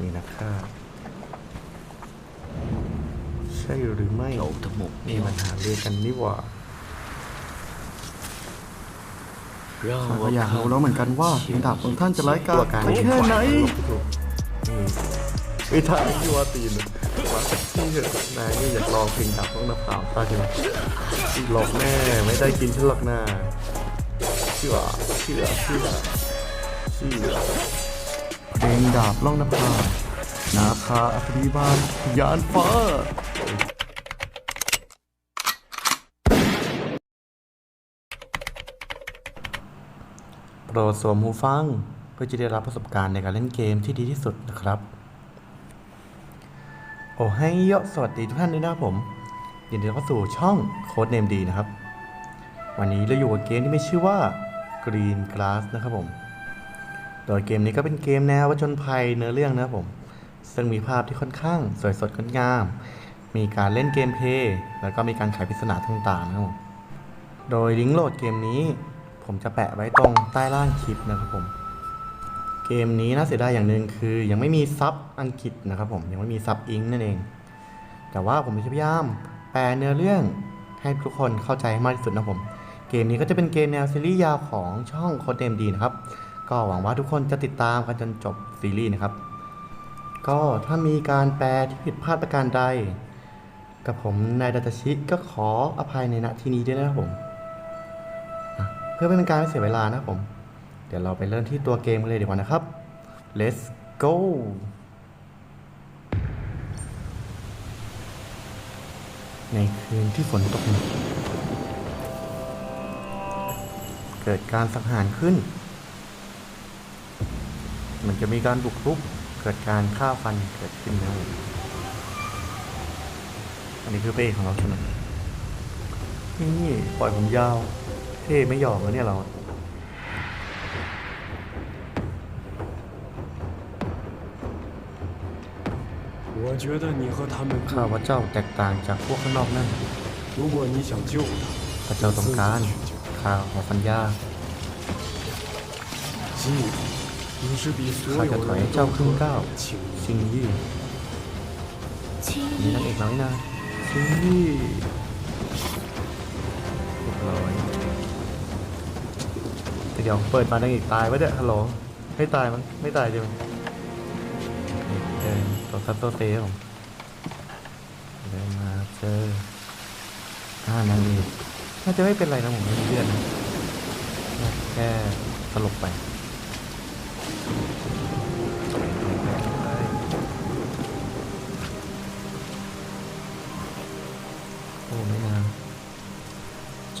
นี่นะครับ ใช่หรือไม่โหนกจมูกมีปันหาเรื่องกันนี่หว่าเราก็อยากรู้แล้วเหมือนกันว่าระดับของท่านจะร้ายกาจไปแค่ไหนวิธาที่ว่าตีนว่าที่เหอนายนี่อยากลองเพลงดับต้องนับสามตาใช่ไหมหลอกแม่ไม่ได้กินฉันหลอกนาเชื่อเชื่อเชื่อเชื่อ เพลงดาบล่องนภานาคาอคดีบาลยานฟ้าโปรดสวมหูฟัง เพื่อจะได้รับประสบการณ์ในการเล่นเกมที่ดีที่สุดนะครับ โอ้ให้เยอะสวัสดีทุกท่านด้วยนะผมยินดีต้อนรับเข้าสู่ช่องโค้ดเนมดีนะครับ วันนี้เราอยู่กับเกมที่ไมีชื่อว่า Green Glass นะครับผม โดยเกมนี้ก็เป็นเกมแนววัจนภัยเนื้อเรื่องนะครับผม ซึ่งมีภาพที่ค่อนข้างสวยสดงดงาม มีการเล่นเกมเพย์แล้วก็มีการไขปริศนาต่างๆนะครับผมโดยลิงก์โหลดเกมนี้ ผมจะแปะไว้ตรงใต้ล่างคลิปนะครับผม เกมนี้น่าเสียดายอย่างหนึ่งคือยังไม่มีซับอังกฤษนะครับผมยังไม่มีซับอิงนั่นเอง แต่ว่าผมจะพยายามแปลเนื้อเรื่องให้ทุกคนเข้าใจให้มากที่สุดนะครับผม เกมนี้ก็จะเป็นเกมแนวซีรีส์ยาวของช่องโคดเดมดีนะครับ ก็หวังว่าทุกคนจะติดตามกันจนจบซีรีส์นะครับ ก็ถ้ามีการแปลที่ผิดพลาดประการใด กับผมนายดัตชิก็ขออภัยในณที่นี้ด้วยนะครับผม เพื่อไม่เป็นการเสียเวลานะครับผม เดี๋ยวเราไปเริ่มที่ตัวเกมกันเลยดีกว่านะครับ let's go ในคืนที่ฝนตกหนักเกิดการสังหารขึ้น มันจะมีการบุกรุกเกิดการฆ่าฟันเกิดขึ้นได้อันนี้คือเอกของเราใช่ไหมนี่ปล่อยผมยาว เท่ไม่หยอกแล้วเนี่ยเราข้าพเจ้าแตกต่างจากพวกข้างนอกนั่นพระเจ้าต้องการข้าขอฟันยา ข้าจะถอยให้เจ้าขึ้นก้าวชิงยี่นี่นักเอกน้อยนะชิงยี่เรยร้อยเดี๋ยวเปิดมานางอีกตายวะเด้ฮัลโหลไม่ตายมั้งไม่ตายใช่ไหมเดิงตัวซับตัวเตะผมเดินมาเจออ่านางเอกน่าจะไม่เป็นไรนะผมไม่เลื่อนแค่สลบไป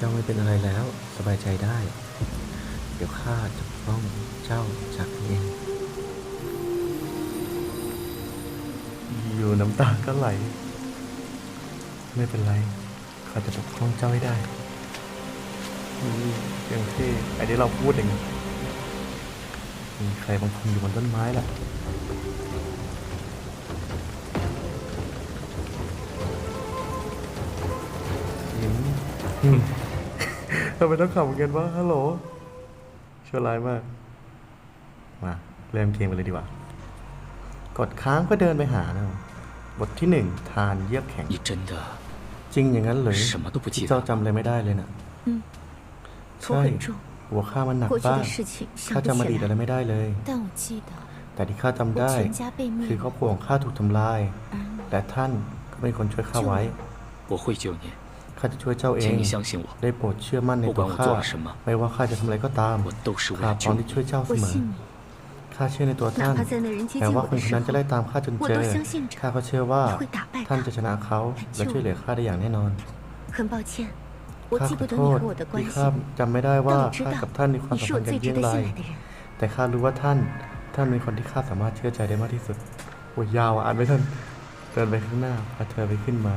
จ้าไม่เป็นอะไรแล้ว สบายใจได้ เดี๋ยวข้าจะปกป้องเจ้าจากนี้เองอยู่น้ำตาก็ไหล ไม่เป็นไรข้าจะปกป้องเจ้าให้ได้นี่เพียงเท่ไอ้ที่เราพูดเองมีใครบางคนอยู่บนต้นไม้ล่ะยิ้มอืม ทำไมต้องขำกันวะฮัลโหลชั่วร้ายมาก มาเริ่มเกมไปเลยดีกว่า กดค้างก็เดินไปหานะบทที่หนึ่งทานเยือกแข็งจริงอย่างนั้นเลยเจ้าจำอะไรไม่ได้เลยนะใช่หัวข้ามันหนักมาข้าจำอดีตอะไรไม่ได้เลย แต่ที่ข้าจำได้ คือครอบครัวของข้าถูกทำลาย แต่ท่านก็เป็นคนช่วยข้าไว้ ข้าจะช่วยเจ้าเอง ได้โปรดเชื่อมั่นในตัวข้า ไม่ว่าข้าจะทำอะไรก็ตามข้าพร้อมที่ช่วยเจ้าเสมอ ข้าเชื่อในตัวท่าน แม้ว่าคนคนนั้นจะไล่ตามข้าจนเจอ ข้าก็เชื่อว่าท่านจะชนะเขาและช่วยเหลือข้าได้อย่างแน่นอนข้าขอโทษที่ข้าจำไม่ได้ว่าข้ากับท่านมีความสัมพันธ์กันเยี่ยงไร แต่ข้ารู้ว่าท่าน ท่านเป็นคนที่ข้าสามารถเชื่อใจได้มากที่สุดโอ้ยยาวอะอ่านไม่ทันเดินไปข้างหน้าพาเธอไปขึ้นมา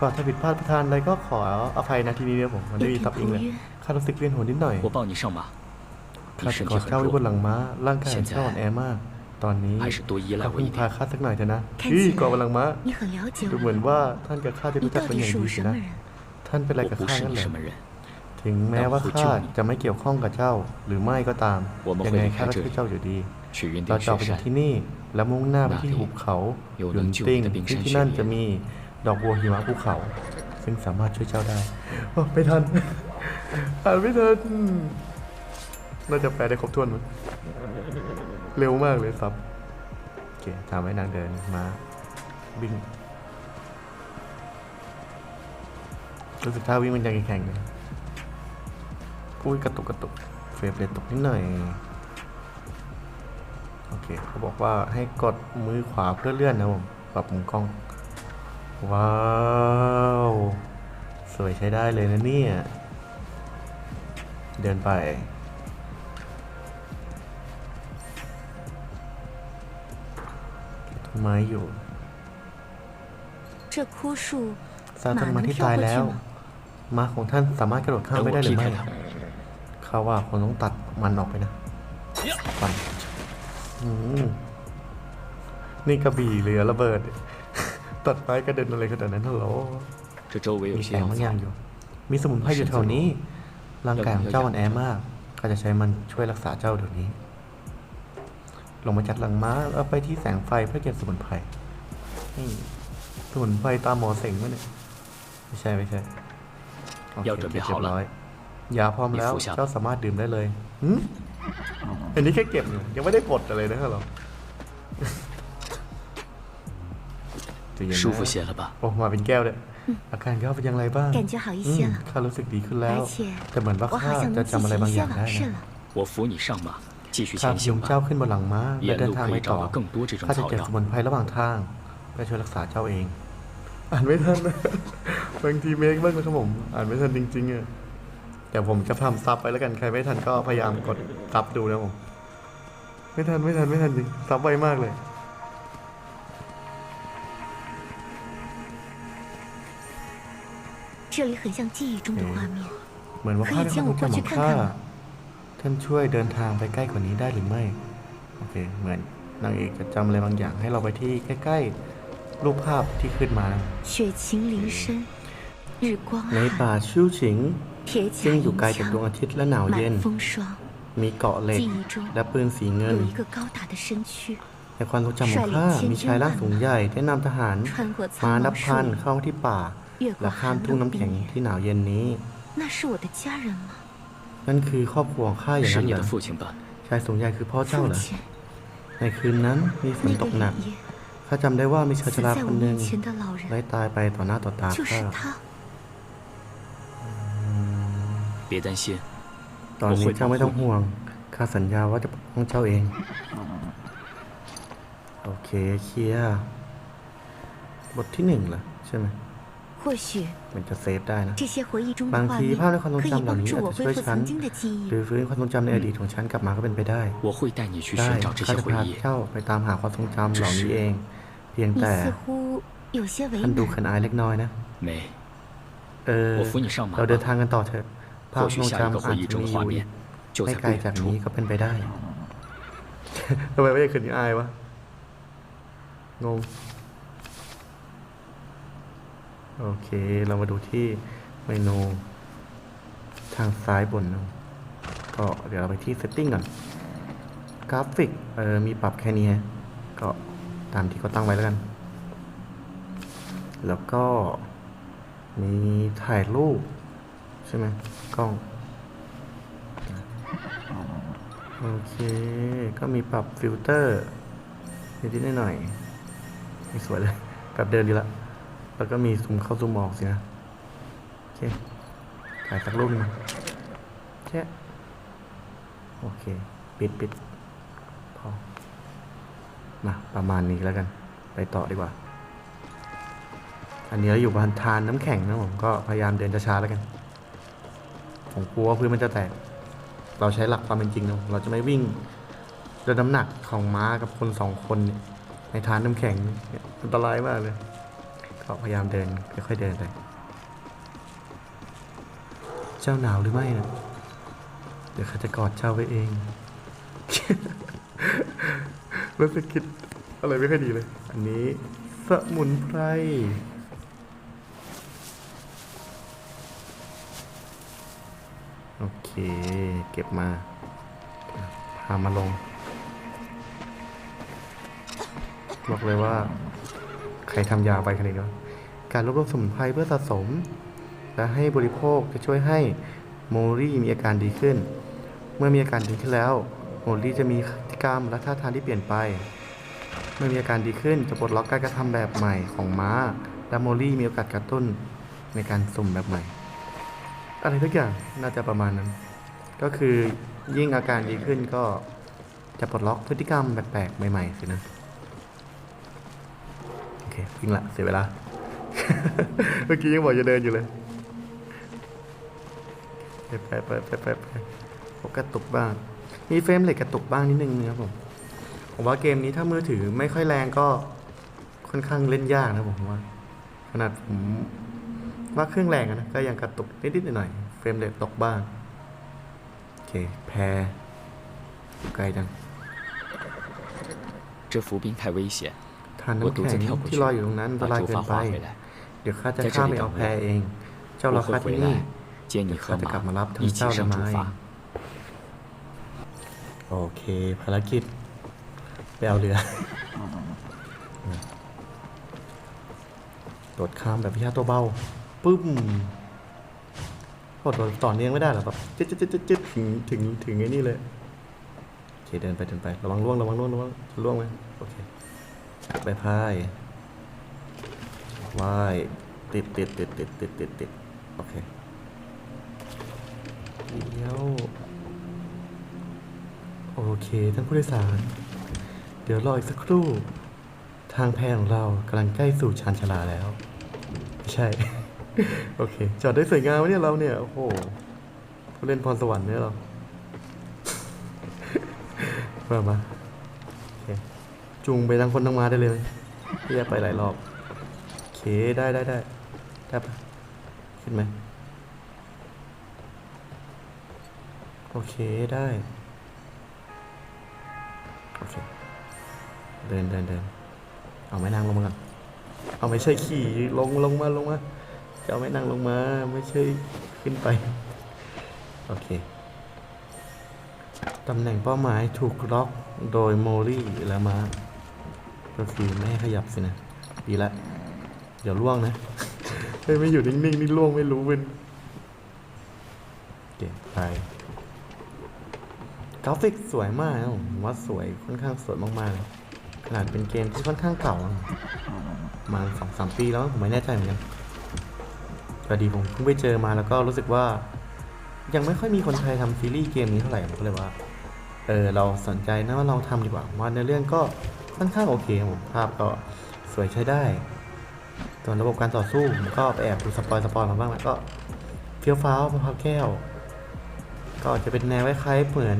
ก่อนจะผิดพลาดประธานอะไรก็ขออภัยนะทีนี้นะผมมันไม่มีซับอิงเลยข้ารู้สึกเวียนหัวนิดหน่อยข้าจะกอดเจ้าไว้บนหลังม้าร่างกายเจ้าอ่อนแอมาก ตอนนี้ข้าพึ่งพาข้าสักหน่อยเถอะนะพี่ก่อดบนหลังม้าดูเหมือนว่าท่านกับข้าจะรู้จักเป็นอย่างดีนะ ท่านเป็นอะไรกับข้านั่นแหละถึงแม้ว่าข้าจะไม่เกี่ยวข้องกับเจ้าหรือไม่ก็ตามยังไงข้าก็ช่วยเจ้าอยู่ดีเราจะไปที่นี่ และมุ่งหน้าไปที่หุบเขาหยุนติ้งที่ที่นั่นจะมี ดอกบัวหิมะภูเขา ซึ่งสามารถช่วยเจ้าได้โอ้ไม่ทัน อ่านไม่ทันน่าจะแปลได้ครบถ้วนมั้งเร็วมากเลยครับโอเคทำให้นางเดินมาวิ่งรู้สึกท่าวิ่งมันยังแข็งๆเลยอุ้ยกระตุกกระตุกเฟรมเรทตกนิดหน่อยโอเคเขาบอกว่าให้กดมือขวาเพื่อเลื่อนนะผมปรับมุมกล้อง ว้าว สวยใช้ได้เลยนะเนี่ย เดินไป ต้นไม้อยู่ 这枯树 ซาต้ 马 นไม้ 能 ที่ 飘 ตาย 过 แล้ 去 ว 吗？ ม้าของท่านสามารถกระโดดข้าม 等 ไป 我 ได้หรือ 劈 ไม่ 开它。 ข้าว่าคงต้องตัดมันออกไปนะฟันอืมนี่กระบี่เรือระเบิด ตัดไม้กระเด็นอะไรขนาดนั้นฮัลโหล 这周围有 มี 些 แสง 药 บางอย่าง 草 อยู่ มีสมุนไพรอยู่แถวนี้ ร่างกายของเจ้าอ่อนแอมากข้าจะใช้มันช่วยรักษาเจ้าเดี๋ยวนี้ ลงมาจากหลังม้าแล้วไปที่แสงไฟเพื่อเก็บสมุนไพรนี่สมุนไพรตามหมอเสงวะเนี่ย ไม่ใช่ไม่ใช่โอเค ยา准备 เก็บ 好了 เรียบร้อยยาพร้อมแล้ว มีฟูชา เจ้าสามารถดื่มได้เลยหืมอันนี้แค่เก็บอยู่ยังไม่ได้กดอะไรนะครับเรา 舒服些了吧？ โอ้มาเป็นแก้วเลยอาการเขาเป็นยังไงบ้าง 感觉好一 อื 些 ม 了， ข้ารู้สึกดีขึ้นแล้ว 而且 แต่เหมือนว่า 我 ข้า 好像 จะ 能记 จำอะไร 起 บาง 一 อ 些 ย่างได้ 往事 นะ 了。我扶你上马，继续 ข้า 前 ยุง 行 เจ้า 吧。 ขึ้นบนหลังม้าและ 沿 เดิน 路 ทาง 可 ไป 以 ต่อ 找到更多这种 ข้าจะ 草 เก็บส 药。 มุนไพรระหว่างทางเพื่อช่วยรักษาเจ้าเอง อ่านไม่ทันนะ บางทีเมคบ้างนะครับผม อ่านไม่ทันจริงๆอะเดี๋ยวผมจะทำซับไปแล้วกันใครไม่ทันก็พยายามกดซับดูนะผม ไม่ทันไม่ทันไม่ทันจริงซับไวมากเลย 这里很像记忆中的画面。 เหมือนว่าข้าได้ความทรงจำของข้า ท่านช่วยเดินทางไปใกล้กว่านี้ได้หรือไม่ โอเค เหมือนนางเอกจะจำอะไรบางอย่างให้เราไปที่ใกล้ๆ รูปภาพที่ขึ้นมา 雪晴林深，日光 ในป่า 寒， ชิวฉิง 铁 ซึ่ง 甲 อยู่ 银 ไกลจากดวงอา 枪， ทิตย์และหนาวเย็น 满风霜。 มีเกาะเหล็ก 记忆中 และปืนสีเงิน 有一个高大的身躯， ในความทรงจำของข้ามีชายร่างสูงใหญ่ได้นำทหาร 穿过 มา 苍 นับ 茫 พัน 树林， เข้าที่ป่า 越 และข้ามทุ่งน้ำแข็งที่หนาวเย็นนี้ นั่นคือครอบครัวของข้าอย่างนั้นเหรอชายสูงใหญ่คือพ่อเจ้าเหรอ ในคืนนั้นมีฝนตกหนัก ข้าจำได้ว่ามีชายชราคนหนึ่งได้ตายไปต่อหน้าต่อตาข้าตอนนี้เจ้าไม่ต้องห่วง ข้าสัญญาว่าจะปกป้องเจ้าเอง โอเคเคลียบทที่หนึ่งเหรอใช่ไหม มันจะเซฟได้นะบางทีภาพแลความทรงจำเหล่านี้อาจจะช่วยฉันหรือฟื้นความทรงจำในอดีตของฉันกลับมาก็เป็นไปได้ได้ข้าจะพาเจ้าไปตามหาความทรงจำเหล่านี้เอง เพียงแต่ท่านดูขันอายเล็กน้อยนะเออเราเดินทางกันต่อเถอะภาพทรงจำอาจจะมีอยู่ไม่ไกลจากนี้ก็เป็นไปได้ทำไมไม่ได้ขึ้นอาย วะงง โอเค เรามาดูที่เมนูทางซ้ายบนนะก็เดี๋ยวเราไปที่ setting ก่อน กราฟิก เออ มีปรับแค่นี้ฮะก็ตามที่เขาตั้งไว้แล้วกัน แล้วก็ มีถ่ายรูป ใช่ไหมกล้อง โอเค ก็มีปรับฟิลเตอร์นิดๆหน่อยๆไม่สวยเลยแบบเดินดีละ แล้วก็มีซูมเข้าซูมออกสินะโอเคถ่ายสักรูปนึงแค่โอเค ปิดปิดพอมาประมาณนี้แล้วกัน ไปต่อดีกว่า อันนี้เราอยู่บนทานน้ำแข็งนะผมก็พยายามเดินช้าๆแล้วกัน ผมกลัวว่าพื้นมันจะแตก เราใช้หลักความเป็นจริงนะเราจะไม่วิ่งด้วยน้ำหนักของม้ากับคนสองคน ในทานน้ำแข็งอันตรายมากเลย ก็พยายามเดินค่อยๆเดินไป เจ้าหนาวหรือไม่นะเดี๋ยวข้าจะกอดเจ้าไว้เองรู้สึกคิดอะไรไม่ค่อยดีเลย อันนี้สมุนไพรโอเก็บมา พามาลง บอกเลยว่า ใครทำยาไปขนาดนี้การรวบรวมสมุนไพรเพื่อสะสม และให้บริโภคจะช่วยให้โมรี่มีอาการดีขึ้น เมื่อมีอาการดีขึ้นแล้วโมรี่จะมีพฤติกรรมและท่าทางที่เปลี่ยนไป เมื่อมีอาการดีขึ้นจะปลดล็อกการกระทำแบบใหม่ของม้า และโมลี่มีโอกาสกระตุ้นในการสุ่มแบบใหม่ อะไรทุกอย่างน่าจะประมาณนั้น ก็คือยิ่งอาการดีขึ้นก็จะปลดล็อกพฤติกรรมแปลกๆใหม่ๆสินะ เควิ่งละเสียเวลา เมื่อกี้ยังบอกจะเดินอยู่เลย ไปไปไปไปไปไปผมกระตุกบ้าง มีเฟรมเหล็กกระตุกบ้างนิดนึงนะครับผม ผมว่าเกมนี้ถ้ามือถือไม่ค่อยแรงก็ค่อนข้างเล่นยากนะผมว่า ขนาดผมว่าเครื่องแรงอะนะก็ยังกระตุกนิดๆหน่อยๆเฟรมเรทตกบ้าง โอเค แพรอยู่ไกลจัง 这浮冰太危险， ทานน้ำแข็งที่ลอยอยู่ตรงนั้นละลายเกินไป เดี๋ยวข้าจะข้ามไปเอาแพเอง เจ้ารอข้าที่นี่เดี๋ยวข้าจะกลับมารับทั้งเจ้าและไม้โอเค ภารกิจไปเอาเรือโดดข้ามแบบพิฆาตัวเบาปึ๊มโดดต่อเนียงไม่ได้หรอแบบจิ๊ดจิ๊ดจิ๊ดจิ๊ดถึงถึงถึงไอ้นี่เลยโอเคเดินไปเดินไประวังล่วงระวังล่วงระวังล่วงไหมโอเค ไปพายว่ายติดติดติดติดติดติดติดโอเคเดี๋ยวโอเคท่านผู้โดยสาร เดี๋ยวรออีกสักครู่ ทางแพของเรากำลังใกล้สู่ชานชาลาแล้วไม่ใช่ โอเค จอดได้สวยงามวะเนี่ยเราเนี่ย โอ้โหผู้เล่นพรสวรรค์เนี่ยเรา มามา จูงไปทางคนทางมาได้เลยพี่จะไปหลายรอบโอเคได้ได้ได้ได้ปะขึ้นไหมโอเคได้โอเคเดินเดินเดินเอาไม้นางลงมาก่อนเอาไม่ใช่ขี่ลงลงมาลงมาจะเอาไม้นางลงมาไม่ใช่ขึ้นไปโอเคตำแหน่งเป้าหมายถูกล็อกโดยโมลี่และมาร์ ก็คือไม่ให้ขยับสินะดีละ เดี๋ยวล่วงนะเฮ้ยไม่อยู่นิ่งๆนี่ล่วงไม่รู้เป็นโอเคไปกราฟิกสวยมากนะผมว่าสวยค่อนข้างสวยมากๆขนาดเป็นเกมที่ค่อนข้างเก่าประมาสองสามปีแล้วผมไม่แน่ใจเหมือนกันพอดีผมเพิ่งไปเจอมาแล้วก็รู้สึกว่า ยังไม่ค่อยมีคนไทยทำซีรีส์เกมนี้เท่าไหร่ผมก็เลยว่าเออเราสนใจนะว่าเราทำดีกว่าว่าในเรื่องก็ ค่อนข้างโอเคครับผมภาพก็สวยใช้ได้ ส่วนระบบการต่อสู้ผมก็ไปแอบดูสปอยสปอยมาบ้างแล้วก็เฟี้ยวฟ้าวมะพร้าวแก้ว ก็จะเป็นแนวคล้ายๆเหมือน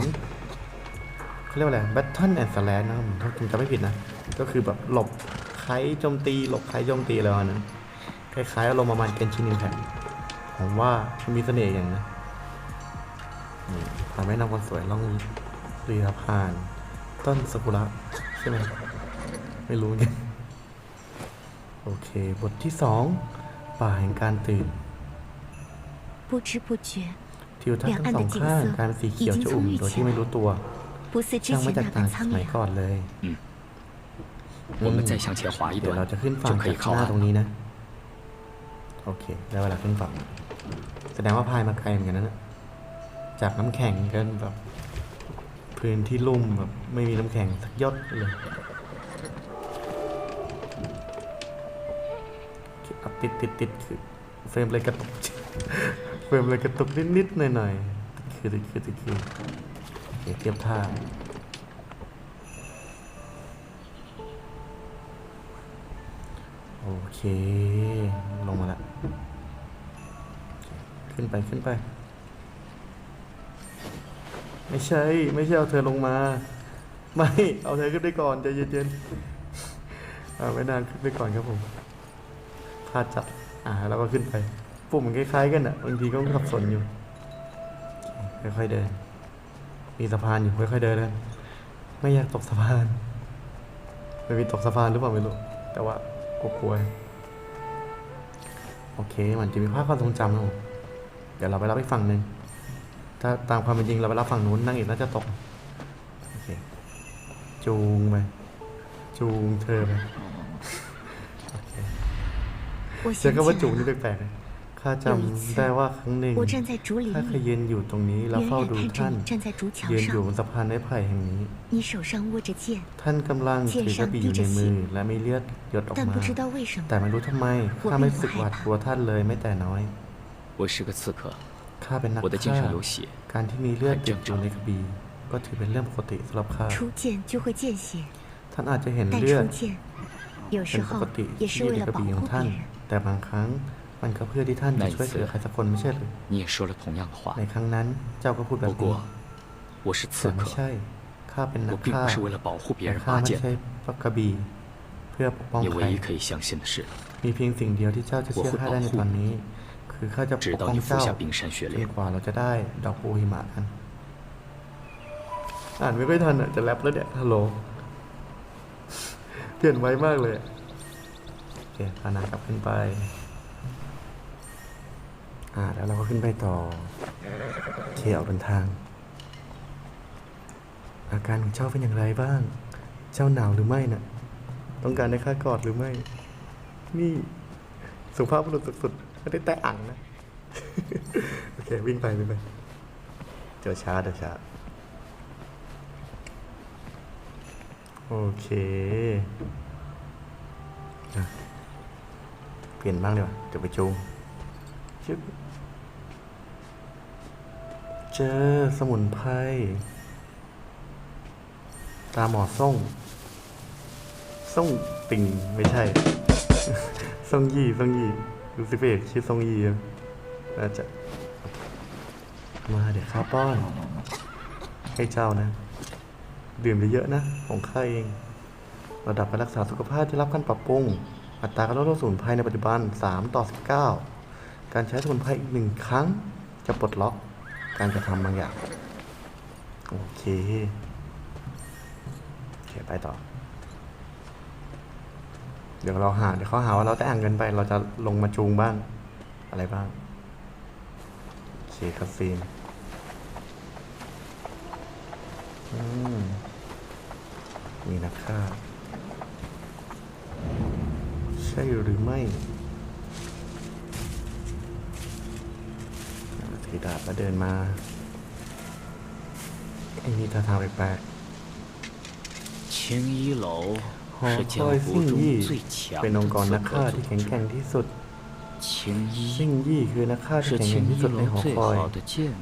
เขาเรียกว่าอะไร Battle and s l a s นะครับผมถ้าผมจำไม่ผิดนะ ก็คือแบบหลบใครโจมตีหลบใครโจมตีอะไรประมาณนั้นคล้ายๆอารมณ์ประมาณเกนชินอิมแพคผมว่ามีเสน่ห์อย่างนะนี่ทำให้นำคนสวยล่องเรือผ่าน ต้นซากุระใช่ไหม ไม่รู้เนี่ยโอเค บทที่สองป่าแห่งการตื่น 不知不觉， ทิวทัศน์ทั้งสองข้างกลารสีเขียวชอุ่มโดยที่ไม่รู้ตัว 不似之 ช่างไม่ 前 แต 那 กต่าง 般 จาก 苍 สมัย 凉。 ก่อนเลย 我们再向前划一 เดี๋ยว 段 เราจะขึ้นฝั่ 就 ง 可 จา 以 ก 靠 หน้าตรง 岸。 นี้นะ โอเค ได้เวลาขึ้นฝั่ง แสดงว่าพายมาไกลเหมือนกันนะเนี่ยจากน้ำแข็งกันแบบ พื้นที่ลุ่มแบบ ไม่มีน้ำแข็งสักหยดเลย อเคอะติดติดติดคือเฟรมเลยกระตุกเฟรมเลยกระตุกนิดนิดหน่อยหน่อยๆคือติดคือติดคือเคเทียบท่าโอเค ลงมาละขึ้นไปขึ้นไป ไม่ใช่ ไม่ใช่เอาเธอลงมา ไม่ เอาเธอขึ้นไปก่อนใจเย็นๆเอาไม่นานขึ้นไปก่อนครับผม พลาดจับอ่าแล้วก็ขึ้นไปปุ่มมันคล้ายๆกันอะบางทีก็สับสนอยู่ค่อยๆเดิน มีสะพานอยู่ค่อยๆเดินกันไม่อยากตกสะพานไม่มีตกสะพานหรือเปล่าไม่รู้แต่ว่ากลัวๆโอเคมันจะมีภาพความทรงจำนะผมเดี๋ยวเราไปรับอีกฝั่งหนึ่งถ้าตามความเป็นจริงเราไปรับฝั่งนู้นนั่งอีกน่าจะตก โอเค จูงไป จูงเธอไป เจอกับว่าจุกนี่แปลกๆข้าจำได้ว่าครั้งหนึ่งข้าเคยยืนอยู่ตรงนี้แล้วเฝ้าดูท่านยืนอยู่บนสะพานไม้ไผ่แห่งนี้ ท่านกำลังถือกระบี่อยู่ในมือและมีเลือดหยดออกมา แต่ไม่รู้ทำไมข้าไม่สึกหวาดกลัวท่านเลยไม่แต่น้อยข้าเป็นนักฆ่าการที่มีเลือดติดอยู่ในกระบี่ก็ถือเป็นเรื่องปกติสำหรับข้าท่านอาจจะเห็นเลือดเป็นปกติที่อยู่ในกระบี่ของท่าน แต่บางครั้งมันก็เพื่อที่ท่านจะช่วยเหลือใครสักคนไม่ใช่หรือในครั้งนั้นเจ้าก็พูดแบบนี้แต่ไม่ใช่ข้าเป็นนักฆ่าแต่ข้าไม่ใช่ปักกระบีเพื่อปกป้องใครมีเพียงสิ่งเดียวที่เจ้าจะเชื่อข้าได้ในตอนนี้ คือข้าจะปกป้องเจ้าจนกว่าเราจะได้ดอกปูหิมะกันอ่านไม่ค่อยทันอะจะแรบแล้วเนี่ยฮัลโหลเปลี่ยนไวมากเลย พานากลับขึ้นไป อ่า แล้วเราก็ขึ้นไปต่อโอเคออกเดินทาง อาการของเจ้าเป็นอย่างไรบ้าง เจ้าหนาวหรือไม่น่ะ ต้องการให้ข้ากอดหรือไม่ นี่สุภาพบุรุษสุดๆไม่ได้แต่อ่างนะ โอเค วิ่งไปวิ่งไปเดี๋ยวช้าเดี๋ยวช้า โอเค อะ เปลี่ยนบ้างดีกว่าเดี๋ยวไปจูงชึบเจอสมุนไพรตาหมอส่งส่งติงไม่ใช่ส่งยี่ส่งยี่ดูสิเบกชื่อส่งยี่อะน่าจะมาเดี๋ยวข้าป้อน ให้เจ้านะ ดื่มเยอะๆนะ ของข้าเองระดับการรักษาสุขภาพที่รับการปรับปรุง อัตราการลดโรคสมุนไพรในปัจจุบัน 3 ต่อ 19 การใช้สมุนไพรอีกหนึ่งครั้งจะปลดล็อกการกระทำบางอย่าง โอเคโอเคไปต่อ เดี๋ยวเราหา เดี๋ยวเขาหาว่าเราแต่อ่างเงินไป เราจะลงมาจูงบ้าง อะไรบ้างโอเคคาซีนอืมมีนักฆ่า ใช่หรือไม่ถือดาบแล้วเดินมาไอ้นี่ท่าทางแปลกๆชิงยี่หลาหอคอยซิ่งยี่เป็นองค์กรนักฆ่าที่แข็งแกร่งที่สุดซิ่งยี่คือนักฆ่าที่แข็งแกร่งที่สุดในหอคอย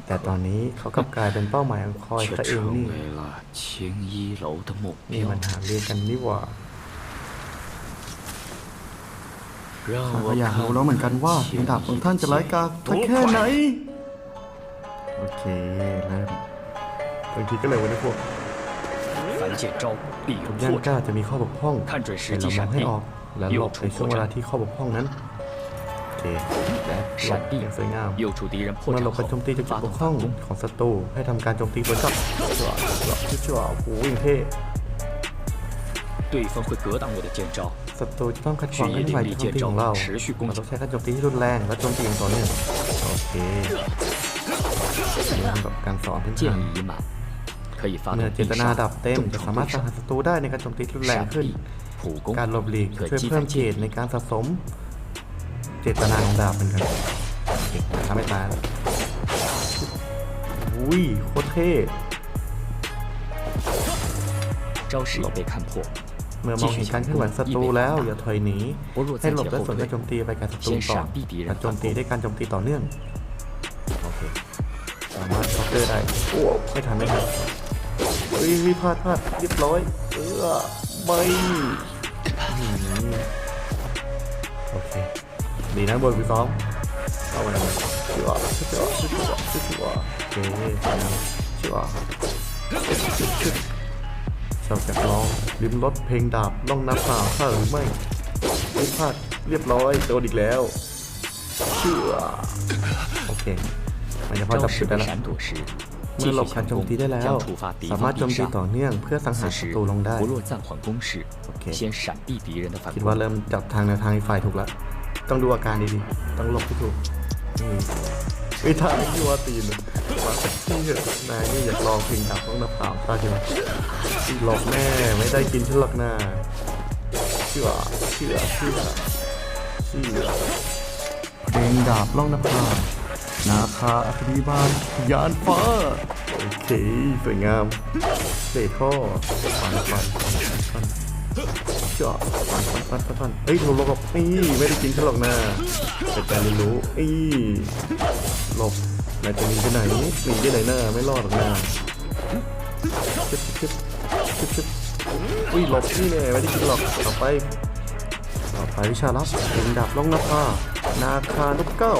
แต่ตอนนี้เขากลับกลายเป็นเป้าหมายของคอยซะเองนี่นี่มันหาเรื่องกันนี่หว่า ข้าก็อยากรู้แล้วเหมือนกันว่าดาบของท่านจะไร้กาถ้าแค่ไหน โอเคเริ่มบางทีก็เลยวกว่นี้พวกทุกย่านกล้าจะมีข้อบกพร่องแต่เรามองให้ออก และหลบในช่วงเวลาที่ข้อบกพร่องนั้นโอเคและหลบอย่างสวยงามมันหลบการโจมตีจากจุดบกพร่องของศัตรูให้ทำการโจมตีบนจับจั่วจั่วจั่วโอ้ยเท่ 对方会格挡我的剑招， ศัตรูจะต้องขัดขวางการฝ่ายโจมตีของเรา 持续攻 เรา 击 ต้องใช้การโจมตีที่รุนแรงและโจมตีอย่างต่อเนื่องโอเคนี่เป็นแบบการสอนพื้น 剑 ฐาน 意已满，可以发 เมื่อ 动 เจ 必 ตนา 杀 ดับเต็ม 重 จะ 创 สามารถ 对 สังหาร 手， ศัตรูได้ในการโจมตีที่รุนแรง 闪 ขึ้น 避、普攻 การหลบหลีก 可 ช่วย 激 เพิ่ม 发 เกร 剑 ดในการสะสม เจตนาของดาบเหมือนกันเก่งทำไม่ตายแล้วอุ้ยโคตรเท่ 招式已被看破， เมื่อมองเห็นการเคลื่อนไหวศัตรูแล้วอย่าถอยหนี ให้หลบและสวนการโจมตีไปการศัตรูก่อการโจมตีด้วยการโจมตีต่อเนื่องโอเคสามารถเคอร์ได้โอ้ไม่ทันไม่ทันเฮ้ยพลาดพลาดเรียบร้อยเออไม่โอเคดีนะบอยพี่ซ้อมเอาไปเลยชัวชัวชัวชัวโอเคชัวชัว เจ้าจะร้องริมรถเพลงดาบล่องน้ำเป่าข้าหรือไม่ไม่พลาดเรียบร้อยโดนอีกแล้วเชื่อโอเคมันจะพอจับจุดได้แล้วเมื่อเราการโจมตีได้แล้ว สามารถโจมตีต่อเนื่องเพื่อสังหารศัตรูลงได้โอเคคิดว่าเริ่มจับทางในทางไฟถูกแล้วต้องดูอาการดีๆต้องหลบที่ถูกไม่ท่าไม่ว่าตีเลย มาสักทีเถอะนายนี่อยากลองเพลงดาบต้องนภาซะใช่ไหมหลอกแม่ไม่ได้กินฉันหรอกนะเชื่อเชื่อเชื่อเชื่อเพลงดาบล่องนภานาคาอคดีบาลยานฟ้าโอเคสวยงามเตะท่อปันปันปันปันเจ้าปันปันปันปันปันเอ้ยโทรหลบนี่ไม่ได้กินฉันหรอกนะแต่การเรียนรู้นี่หลบ นายจะหนีไปไหนหนีไปไหนหน้าไม่รอดหรอกนะชึบชึบชึบชึบอุ้ยหลบนี่แน่ไม่ได้กินหรอกต่อไปต่อไปวิชาลับเป็นดาบล่องนภานาคานกเก้า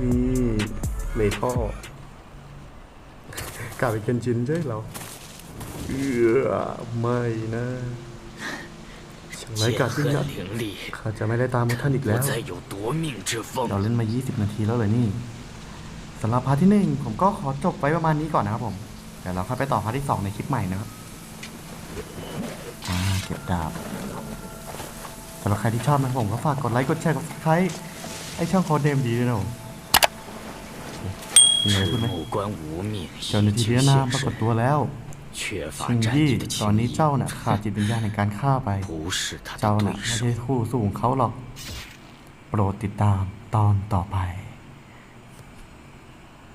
นี่เลท่อกลายเป็นเคนจินใช่เราเออไม่นะ ไม่กัดที่นัดข้าจะไม่ได้ตามพวกท่านอีกแล้ว เราเล่นมา 20 นาทีแล้วเลยนี่สำหรับพาร์ทที่หน่งผมก็ขอจบไปประมาณนี้ก่อนนะครับผม เดี๋ยวเราค่อยไปต่อพาร์ทที่สองในคลิปใหม่นะครับเก็บดาบสำหรับใครที่ชอบนะผมก็ฝากกดไลค์กดแชร์กดซับสครต์ไอช่องโคเดมดีด้วยนะผมมีอะไรพูดไหมเจ้าหน้าที่พิจารณาปรากฏตัวแล้ว สิ่งที่ตอนนี้เจ้าน่ะขาดจิตวิญญาณในการฆ่าไป เจ้าน่ะไม่ใช่คู่สู้ของเขาหรอก โปรดติดตามตอนต่อไป